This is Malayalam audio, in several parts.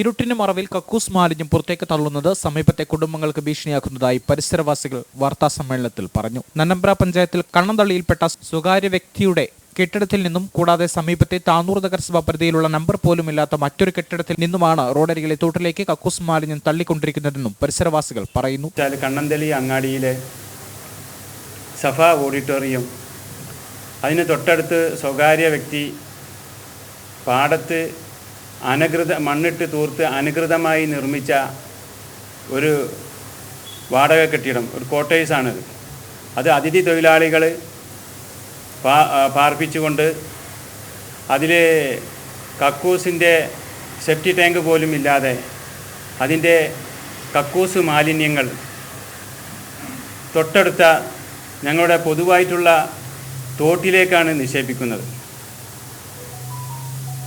ഇരുട്ടിന് മറവിൽ കക്കൂസ് മാലിന്യം പുറത്തേക്ക് തള്ളുന്നത് സമീപത്തെ കുടുംബങ്ങൾക്ക് ഭീഷണിയാക്കുന്നതായി പരിസരവാസികൾ വാർത്താ സമ്മേളനത്തിൽ പറഞ്ഞു. നന്നമ്പ്ര പഞ്ചായത്തിൽ കണ്ണന്തള്ളിയിൽപ്പെട്ട സ്വകാര്യ വ്യക്തിയുടെ കെട്ടിടത്തിൽ നിന്നും കൂടാതെ സമീപത്തെ താന്നൂർ നഗരസഭ പരിധിയിലുള്ള നമ്പർ പോലും ഇല്ലാത്ത മറ്റൊരു കെട്ടിടത്തിൽ നിന്നുമാണ് റോഡരികിലെ തോട്ടിലേക്ക് കക്കൂസ് മാലിന്യം തള്ളിക്കൊണ്ടിരിക്കുന്നതെന്നും പരിസരവാസികൾ പറയുന്നു. കണ്ണന്തളി അങ്ങാടിയിലെ സഫ ഓഡിറ്റോറിയം അതിന് തൊട്ടടുത്ത് സ്വകാര്യ വ്യക്തി പാടത്ത് അനധികൃത മണ്ണിട്ട് തൂർത്ത് അനുകൃതമായി നിർമ്മിച്ച ഒരു വാടക കെട്ടിടം ഒരു കോട്ടേഴ്സാണിത്. അത് അതിഥി തൊഴിലാളികൾ പാ പാർപ്പിച്ചുകൊണ്ട് അതിൽ കക്കൂസിന്റെ സെപ്റ്റി ടാങ്ക് പോലും ഇല്ലാതെ അതിന്റെ കക്കൂസ് മാലിന്യങ്ങൾ തൊട്ടടുത്ത ഞങ്ങളുടെ പൊതുവായിട്ടുള്ള തോട്ടിലേക്കാണ് നിക്ഷേപിക്കുന്നത്.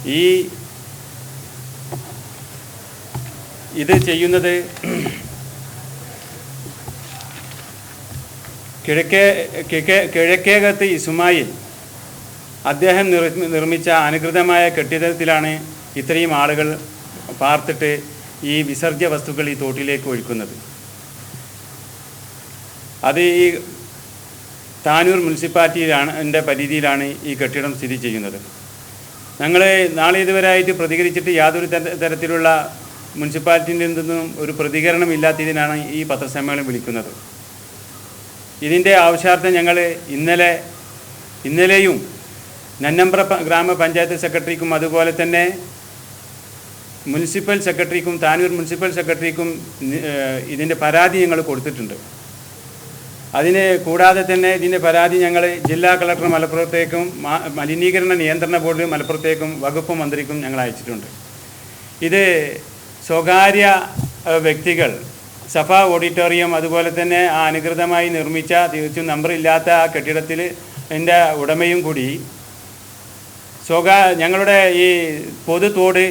ഈ ഇത് ചെയ്യുന്നത് കിഴക്കേ കിഴക്കേ കിഴക്കേകത്ത് ഇസുമായിൽ അദ്ദേഹം നിർമ്മിച്ച അനുകൃതമായ കെട്ടിടത്തിലാണ് ഇത്രയും ആളുകൾ പാർത്തിട്ട് ഈ വിസർജ്യ വസ്തുക്കൾ ഈ തോട്ടിലേക്ക് ഒഴുക്കുന്നത്. അത് ഈ താനൂർ മുനിസിപ്പാലിറ്റിയിലാണ് എന്റെ പരിധിയിലാണ് ഈ കെട്ടിടം സ്ഥിതി ചെയ്യുന്നത്. ഞങ്ങൾ നാളെ ഇതുവരെ ആയിട്ട് പ്രതികരിച്ചിട്ട് യാതൊരു തരത്തിലുള്ള മുനിസിപ്പാലിറ്റിയിൽ നിന്നും ഒരു പ്രതികരണം ഇല്ലാത്തതിനാണ് ഈ പത്രസമ്മേളനം വിളിക്കുന്നത്. ഇതിന്റെ ആവശ്യാർത്ഥം ഞങ്ങൾ ഇന്നലെ ഇന്നലെയും നന്നമ്പ്ര ഗ്രാമപഞ്ചായത്ത് സെക്രട്ടറിക്കും അതുപോലെ തന്നെ മുനിസിപ്പൽ സെക്രട്ടറിക്കും താനൂർ മുനിസിപ്പൽ സെക്രട്ടറിക്കും ഇതിന്റെ പരാതി ഞങ്ങൾ കൊടുത്തിട്ടുണ്ട്. അതിന് കൂടാതെ തന്നെ ഇതിന്റെ പരാതി ഞങ്ങൾ ജില്ലാ കളക്ടർ മലപ്പുറത്തേക്കും മലിനീകരണ നിയന്ത്രണ ബോർഡ് മലപ്പുറത്തേക്കും വകുപ്പ് മന്ത്രിക്കും ഞങ്ങൾ അയച്ചിട്ടുണ്ട്. ഇത് സ്വകാര്യ വ്യക്തികൾ സഫ ഓഡിറ്റോറിയം അതുപോലെ തന്നെ ആ അനുകൃതമായി നിർമ്മിച്ച തീർച്ചും നമ്പറില്ലാത്ത ആ കെട്ടിടത്തിൽ എന്റെ ഉടമയും കൂടി. സ്വകാ ഞങ്ങളുടെ ഈ പൊതു തോട്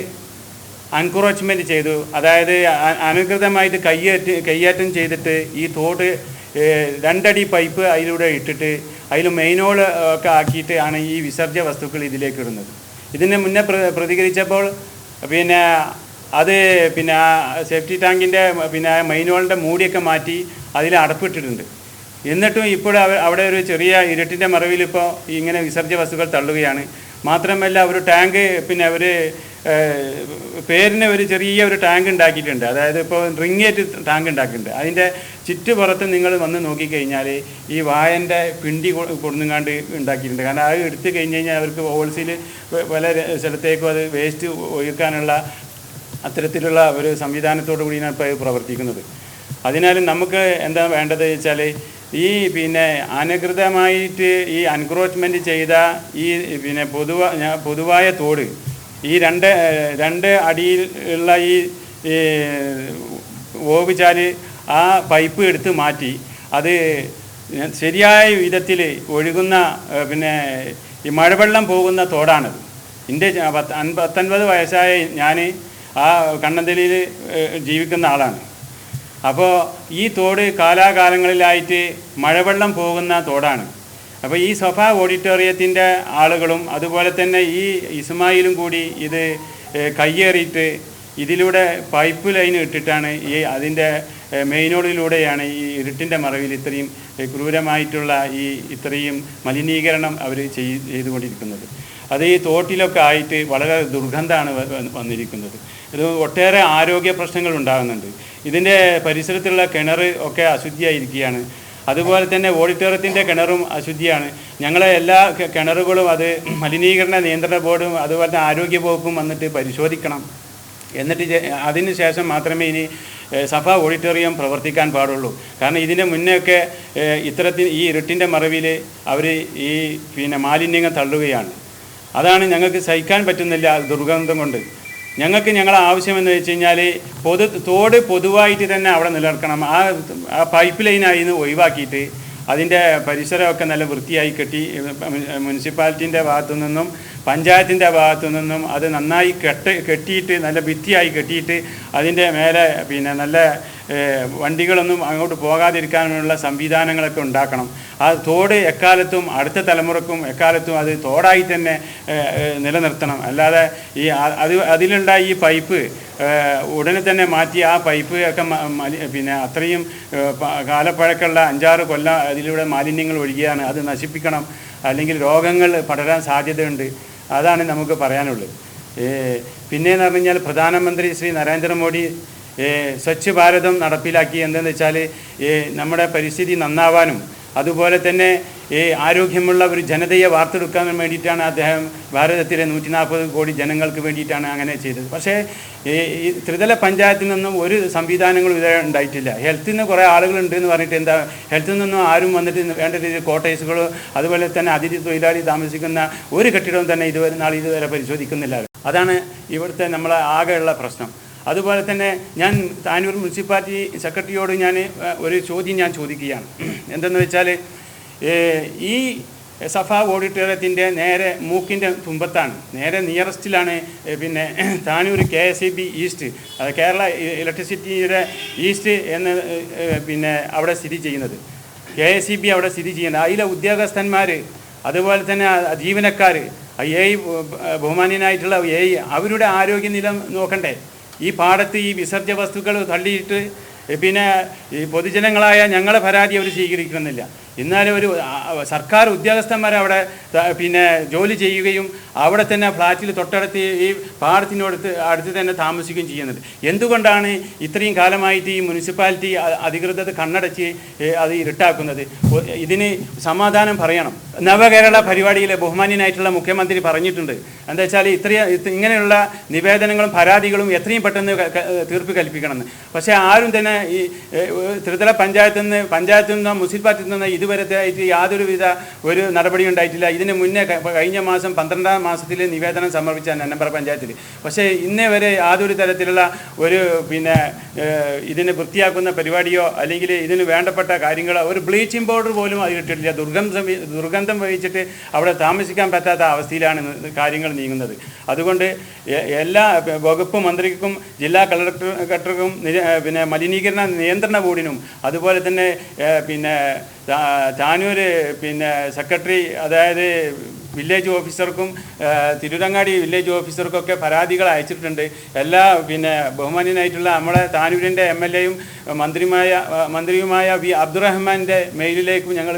അൻക്രോച്ച്മെന്റ് ചെയ്തു. അതായത് അനുകൃതമായിട്ട് കയ്യേറ്റ് കയ്യേറ്റം ചെയ്തിട്ട് ഈ തോട് രണ്ടടി പൈപ്പ് അതിലൂടെ ഇട്ടിട്ട് അതിൽ മെയിനോൾ ഒക്കെ ആക്കിയിട്ട് ആണ് ഈ വിസർജ്യ വസ്തുക്കൾ ഇതിലേക്ക് ഇടുന്നത്. ഇതിന് മുന്നേ പ്ര- പ്രതികരിച്ചപ്പോൾ പിന്നെ അത് പിന്നെ ആ സേഫ്റ്റി ടാങ്കിന്റെ പിന്നെ മെയിനോളിന്റെ മൂടിയൊക്കെ മാറ്റി അതിൽ അടപ്പിട്ടിട്ടുണ്ട്. എന്നിട്ടും ഇപ്പോൾ അവ- അവിടെ ഒരു ചെറിയ ഇരുട്ടിന്റെ മറവിൽ ഇപ്പോൾ ഇങ്ങനെ വിസർജ്യ വസ്തുക്കൾ തള്ളുകയാണ്. മാത്രമല്ല ഒരു ടാങ്ക് പിന്നെ അവർ പേരിന് ഒരു ചെറിയ ഒരു ടാങ്ക് ഉണ്ടാക്കിയിട്ടുണ്ട്. അതായത് ഇപ്പോൾ റിങ്ങേറ്റ് ടാങ്ക് ഉണ്ടാക്കിയിട്ടുണ്ട്. അതിന്റെ ചുറ്റുപുറത്ത് നിങ്ങൾ വന്ന് നോക്കിക്കഴിഞ്ഞാൽ ഈ വായന്റെ പിണ്ടി കൊടുങ്ങാണ്ട് ഉണ്ടാക്കിയിട്ടുണ്ട്. കാരണം അത് എടുത്തു കഴിഞ്ഞ് കഴിഞ്ഞാൽ അവർക്ക് ഹോൾസെയിൽ പല സ്ഥലത്തേക്കും അത് വേസ്റ്റ് ഒഴുക്കാനുള്ള അത്തരത്തിലുള്ള ഒരു സംവിധാനത്തോടു കൂടിയാണ് ഇപ്പോൾ പ്രവർത്തിക്കുന്നത്. അതിനാലും നമുക്ക് എന്താ വേണ്ടത് വെച്ചാൽ ഈ പിന്നെ അനധികൃതമായിട്ട് ഈ അൻക്രോച്ച്മെന്റ് ചെയ്ത ഈ പിന്നെ പൊതുവ പൊതുവായ തോട് ഈ രണ്ട് രണ്ട് അടിയിൽ ഉള്ള ഈ ഓവിച്ചാൽ ആ പൈപ്പ് എടുത്ത് മാറ്റി അത് ശരിയായ വിധത്തിൽ ഒഴുകുന്ന പിന്നെ ഈ മഴവെള്ളം പോകുന്ന തോടാണത്. എന്റെ പത്ത് പത്തൊൻപത് വയസ്സായ ഞാൻ ആ കണ്ണന്തലിയിൽ ജീവിക്കുന്ന ആളാണ്. അപ്പോൾ ഈ തോട് കാലാകാലങ്ങളിലായിട്ട് മഴവെള്ളം പോകുന്ന തോടാണ്. അപ്പോൾ ഈ സഫ ഓഡിറ്റോറിയത്തിന്റെ ആളുകളും അതുപോലെ തന്നെ ഈ ഇസ്മായിലും കൂടി ഇത് കയ്യേറിയിട്ട് ഇതിലൂടെ പൈപ്പ് ലൈൻ ഇട്ടിട്ടാണ് ഈ അതിന്റെ ഏഹ്, മെയിനോഡിലൂടെയാണ് ഈ ഇരുട്ടിന്റെ മറവിൽ ഇത്രയും ക്രൂരമായിട്ടുള്ള ഈ ഇത്രയും മലിനീകരണം അവർ ചെയ് ചെയ്തുകൊണ്ടിരിക്കുന്നത്. അത് ഈ തോട്ടിലൊക്കെ ആയിട്ട് വളരെ ദുർഗന്ധമാണ് വന്നിരിക്കുന്നത്. ഇത് ഒട്ടേറെ ആരോഗ്യ പ്രശ്നങ്ങൾ ഉണ്ടാകുന്നുണ്ട്. ഇതിന്റെ പരിസരത്തുള്ള കിണർ ഒക്കെ അശുദ്ധിയായിരിക്കുകയാണ്. അതുപോലെ തന്നെ ഓഡിറ്റോറിയത്തിന്റെ കിണറും അശുദ്ധിയാണ്. ഞങ്ങളെ എല്ലാ കിണറുകളും അത് മലിനീകരണ നിയന്ത്രണ ബോർഡും അതുപോലെ തന്നെ ആരോഗ്യ വകുപ്പും വന്നിട്ട് പരിശോധിക്കണം. എന്നിട്ട് അതിന് ശേഷം മാത്രമേ ഇനി സഭ ഓഡിറ്റോറിയം പ്രവർത്തിക്കാൻ പാടുള്ളൂ. കാരണം ഇതിന്റെ മുന്നേയൊക്കെ ഇത്തരത്തിൽ ഈ ഇരുട്ടിന്റെ മറവിൽ അവർ ഈ പിന്നെ മാലിന്യങ്ങൾ തള്ളുകയാണ്. അതാണ് ഞങ്ങൾക്ക് സഹിക്കാൻ പറ്റുന്നില്ല ദുർഗന്ധം കൊണ്ട്. ഞങ്ങൾക്ക് ഞങ്ങളെ ആവശ്യമെന്ന് വെച്ച് കഴിഞ്ഞാൽ പൊതു തോട് പൊതുവായിട്ട് തന്നെ അവിടെ നിലനിർത്തണം. ആ ആ പൈപ്പ് ലൈനായി നിന്ന് ഒഴിവാക്കിയിട്ട് അതിന്റെ പരിസരമൊക്കെ നല്ല വൃത്തിയായി കെട്ടി മുനിസിപ്പാലിറ്റിന്റെ ഭാഗത്തു നിന്നും പഞ്ചായത്തിന്റെ ഭാഗത്തു നിന്നും അത് നന്നായി കെട്ട് കെട്ടിയിട്ട് നല്ല ഭിത്തിയായി കെട്ടിയിട്ട് അതിന്റെ മേലെ പിന്നെ നല്ല വണ്ടികളൊന്നും അങ്ങോട്ട് പോകാതിരിക്കാനുള്ള സംവിധാനങ്ങളൊക്കെ ഉണ്ടാക്കണം. ആ തോട് എക്കാലത്തും അടുത്ത തലമുറക്കും എക്കാലത്തും അത് തോടായി തന്നെ നിലനിർത്തണം. അല്ലാതെ ഈ അത് അതിലുണ്ടായ ഈ പൈപ്പ് ഉടനെ തന്നെ മാറ്റി ആ പൈപ്പ് ഒക്കെ പിന്നെ അത്രയും കാലപ്പഴക്കമുള്ള അഞ്ചാറ് കൊല്ലം അതിലൂടെ മാലിന്യങ്ങൾ ഒഴുകിയാണ്. അത് നശിപ്പിക്കണം. അല്ലെങ്കിൽ രോഗങ്ങൾ പടരാൻ സാധ്യതയുണ്ട്. അതാണ് നമുക്ക് പറയാനുള്ളത്. പിന്നെ എന്ന് പറഞ്ഞു കഴിഞ്ഞാൽ പ്രധാനമന്ത്രി ശ്രീ നരേന്ദ്രമോദി സ്വച്ഛ് ഭാരതം നടപ്പിലാക്കി എന്തെന്ന് വെച്ചാൽ നമ്മുടെ പരിസ്ഥിതി നന്നാവാനും അതുപോലെ തന്നെ ഈ ആരോഗ്യമുള്ള ഒരു ജനതയെ വാർത്തെടുക്കാൻ വേണ്ടിയിട്ടാണ് അദ്ദേഹം ഭാരതത്തിലെ നൂറ്റി നാൽപ്പത് കോടി ജനങ്ങൾക്ക് വേണ്ടിയിട്ടാണ് അങ്ങനെ ചെയ്തത്. പക്ഷേ ഈ ത്രിതല പഞ്ചായത്തിൽ നിന്നും ഒരു സംവിധാനങ്ങളും ഇതുവരെ ഉണ്ടായിട്ടില്ല. ഹെൽത്തിൽ നിന്ന് കുറേ ആളുകളുണ്ട് എന്ന് പറഞ്ഞിട്ട് എന്താ ഹെൽത്തിൽ നിന്നും ആരും വന്നിട്ട് വേണ്ട രീതിയിൽ കോട്ടേഴ്സുകളോ അതുപോലെ തന്നെ അതിഥി തൊഴിലാളി താമസിക്കുന്ന ഒരു കെട്ടിടവും തന്നെ ഇതുവരെ നാളെ ഇതുവരെ പരിശോധിക്കുന്നില്ല. അതാണ് ഇവിടുത്തെ നമ്മളെ ആകെയുള്ള പ്രശ്നം. അതുപോലെ തന്നെ ഞാൻ താനൂർ മുനിസിപ്പാലിറ്റി സെക്രട്ടറിയോട് ഞാൻ ഒരു ചോദ്യം ഞാൻ ചോദിക്കുകയാണ്. എന്തെന്ന് വെച്ചാൽ ഈ സഫ ഓഡിറ്റോറിയത്തിന്റെ നേരെ മൂക്കിന്റെ തുമ്പത്താണ്. നേരെ നിയറസ്റ്റിലാണ് പിന്നെ Tanur K S E B east. അത് കേരള ഇലക്ട്രിസിറ്റിയുടെ ഈസ്റ്റ് എന്ന് പിന്നെ അവിടെ സ്ഥിതി ചെയ്യുന്നത്. കെ എസ് ഇ ബി അവിടെ സ്ഥിതി ചെയ്യുന്നത്. അതിലെ ഉദ്യോഗസ്ഥന്മാർ അതുപോലെ തന്നെ ജീവനക്കാർ എ ബഹുമാന്യനായിട്ടുള്ള എ അവരുടെ ആരോഗ്യനില നോക്കണ്ടേ? ഈ പാടത്ത് ഈ വിസർജ്യ വസ്തുക്കൾ തള്ളിയിട്ട് പിന്നെ ഈ പൊതുജനങ്ങളായ ഞങ്ങളെ പരാതി അവർ സ്വീകരിക്കുന്നില്ല. എന്നാലും ഒരു സർക്കാർ ഉദ്യോഗസ്ഥന്മാർ അവിടെ പിന്നെ ജോലി ചെയ്യുകയും അവിടെ തന്നെ ഫ്ലാറ്റിൽ തൊട്ടടുത്ത് ഈ പാടത്തിനടുത്ത് അടുത്ത് തന്നെ താമസിക്കുകയും ചെയ്യുന്നത് എന്തുകൊണ്ടാണ് ഇത്രയും കാലമായിട്ട് ഈ മുനിസിപ്പാലിറ്റി അധികൃതർ കണ്ണടച്ച് അത് ഇരുട്ടാക്കുന്നത്? ഇതിന് സമാധാനം പറയണം. നവകേരള പരിപാടിയിലെ ബഹുമാന്യനായിട്ടുള്ള മുഖ്യമന്ത്രി പറഞ്ഞിട്ടുണ്ട്. എന്താ വെച്ചാൽ ഇത്രയും ഇങ്ങനെയുള്ള നിവേദനങ്ങളും പരാതികളും എത്രയും പെട്ടെന്ന് തീർപ്പ് കൽപ്പിക്കണമെന്ന്. പക്ഷേ ആരും തന്നെ ഈ ത്രിതല പഞ്ചായത്തിൽ നിന്ന് പഞ്ചായത്തിൽ നിന്നോ മുനിസിപ്പാലിറ്റിയിൽ നിന്നോ ഇതുവരെ ആയിട്ട് യാതൊരുവിധ ഒരു നടപടിയും ഉണ്ടായിട്ടില്ല. ഇതിന് മുന്നേ കഴിഞ്ഞ മാസം പന്ത്രണ്ടാം മാസത്തിൽ നിവേദനം സമർപ്പിച്ച നന്നമ്പറ പഞ്ചായത്തിൽ പക്ഷേ ഇന്നേ വരെ യാതൊരു തരത്തിലുള്ള ഒരു പിന്നെ ഇതിനെ വൃത്തിയാക്കുന്ന പരിപാടിയോ അല്ലെങ്കിൽ ഇതിന് വേണ്ടപ്പെട്ട കാര്യങ്ങളോ ഒരു ബ്ലീച്ചിങ് പൗഡർ പോലും അത് കിട്ടിയിട്ടില്ല ദുർഗന്ധം ദുർഗന്ധം വഹിച്ചിട്ട് അവിടെ താമസിക്കാൻ പറ്റാത്ത അവസ്ഥയിലാണ് കാര്യങ്ങൾ നീങ്ങുന്നത്. അതുകൊണ്ട് എല്ലാ വകുപ്പ് മന്ത്രിക്കും ജില്ലാ കളക്ടർ കളക്ടർക്കും പിന്നെ മലിനീകരണ നിയന്ത്രണ ബോർഡിനും അതുപോലെ തന്നെ പിന്നെ താനൂർ പിന്നെ സെക്രട്ടറി അതായത് വില്ലേജ് ഓഫീസർക്കും തിരുരങ്ങാടി വില്ലേജ് ഓഫീസർക്കൊക്കെ പരാതികൾ അയച്ചിട്ടുണ്ട്. എല്ലാ പിന്നെ ബഹുമാന്യനായിട്ടുള്ള നമ്മളെ താനൂരിന്റെ എം എൽ എയും മന്ത്രിയുമായ മന്ത്രിയുമായ വി അബ്ദുറഹ്മാന്റെ മെയിലിലേക്കും ഞങ്ങൾ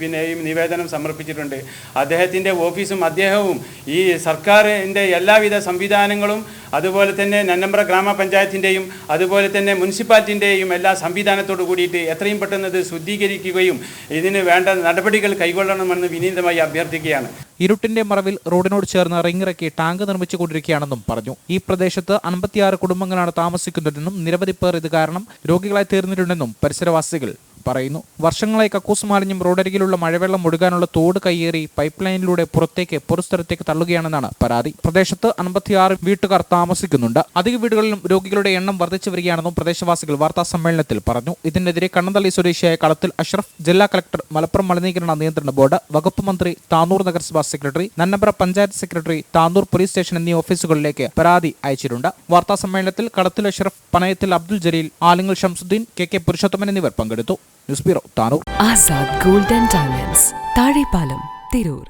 പിന്നെ ഈ നിവേദനം സമർപ്പിച്ചിട്ടുണ്ട്. അദ്ദേഹത്തിന്റെ ഓഫീസും അദ്ദേഹവും ഈ സർക്കാരിന്റെ എല്ലാവിധ സംവിധാനങ്ങളും അതുപോലെ തന്നെ നന്നമ്പ്ര ഗ്രാമപഞ്ചായത്തിന്റെയും അതുപോലെ തന്നെ മുനിസിപ്പാലിറ്റിന്റെയും എല്ലാ സംവിധാനത്തോടു കൂടിയിട്ട് എത്രയും പെട്ടെന്ന് ഇത് ശുദ്ധീകരിക്കുകയും ഇതിന് വേണ്ട നടപടികൾ കൈക്കൊള്ളണമെന്ന് വിനീതമായി അഭ്യർത്ഥിക്കുകയാണ്. ഇരുട്ടിന്റെ മറവിൽ റോഡിനോട് ചേർന്ന് റിങ്ങിറക്കി ടാങ്ക് നിർമ്മിച്ചുകൊണ്ടിരിക്കുകയാണെന്നും പറഞ്ഞു. ഈ പ്രദേശത്ത് അൻപത്തിയാറ് കുടുംബങ്ങളാണ് താമസിക്കുന്നതെന്നും നിരവധി പേർ ഇത് കാരണം രോഗികളായി തീർന്നിട്ടുണ്ടെന്നും പരിസരവാസികൾ പറയുന്നു. വർഷങ്ങളായി കക്കൂസ് മാലിന്യം റോഡരികിലുള്ള മഴവെള്ളം ഒഴുകാനുള്ള തോട് കയ്യേറി പൈപ്പ് ലൈനിലൂടെ പുറത്തേക്ക് പൊതുസ്ഥലത്തേക്ക് തള്ളുകയാണെന്നാണ് പരാതി. പ്രദേശത്ത് അൻപത്തിയാറ് വീട്ടുകാർ താമസിക്കുന്നുണ്ട്. അധിക വീടുകളിലും രോഗികളുടെ എണ്ണം വർദ്ധിച്ചു വരികയാണെന്നും പ്രദേശവാസികൾ വാർത്താ സമ്മേളനത്തിൽ പറഞ്ഞു. ഇതിനെതിരെ കണ്ണന്തള്ളി സ്വദേശിയായ കളത്തിൽ അഷ്റഫ് ജില്ലാ കളക്ടർ മലപ്പുറം മലിനീകരണ നിയന്ത്രണ ബോർഡ് വകുപ്പ് മന്ത്രി താനൂർ നഗരസഭാ secretary Nannambra panchayat secretary Tanur police station എന്നീ ഓഫീസുകളിലേക്ക് പരാതി അയച്ചിട്ടുണ്ട്. വാർത്താ സമ്മേളനത്തിൽ കളത്തിൽ അഷ്റഫ് പനയത്തിൽ അബ്ദുൽ ജലീൽ ആലിങ്ങൽ ഷംസുദ്ദീൻ കെ കെ പുരുഷോത്തമൻ എന്നിവർ പങ്കെടുത്തു. News bureau Tanur. Azad gold and diamonds Thazhepalam Tirur.